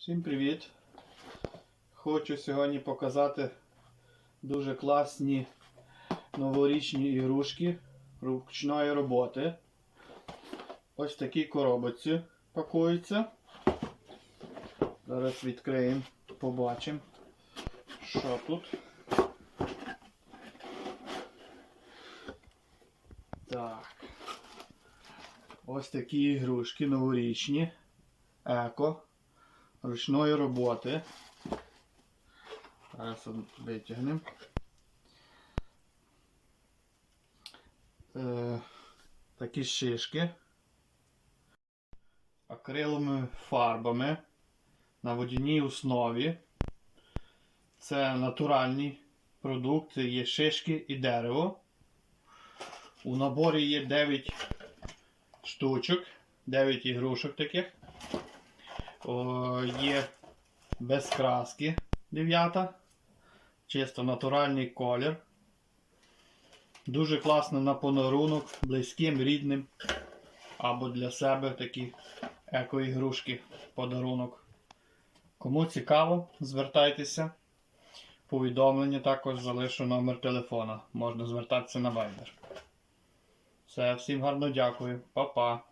Всім привіт! Хочу сьогодні показати дуже класні новорічні ігрушки ручної роботи. Ось такі коробочці пакуються. Зараз відкриємо, побачимо, що тут. Так. Ось такі ігрушки новорічні. Еко ручної роботи. Зараз витягнемо. Е, такі шишки. Акриловими фарбами на водяній основі. Це натуральні продукти, є шишки і дерево. У наборі є 9 штучок, 9 ігрушок таких. О, є без краски дев'ята. Чисто натуральний колір. Дуже класно на подарунок, близьким, рідним. Або для себе такі еко-ігрушки подарунок. Кому цікаво, звертайтеся. Повідомлення також залишу номер телефона. Можна звертатися на Viber. Все, всім гарно дякую. Па-па.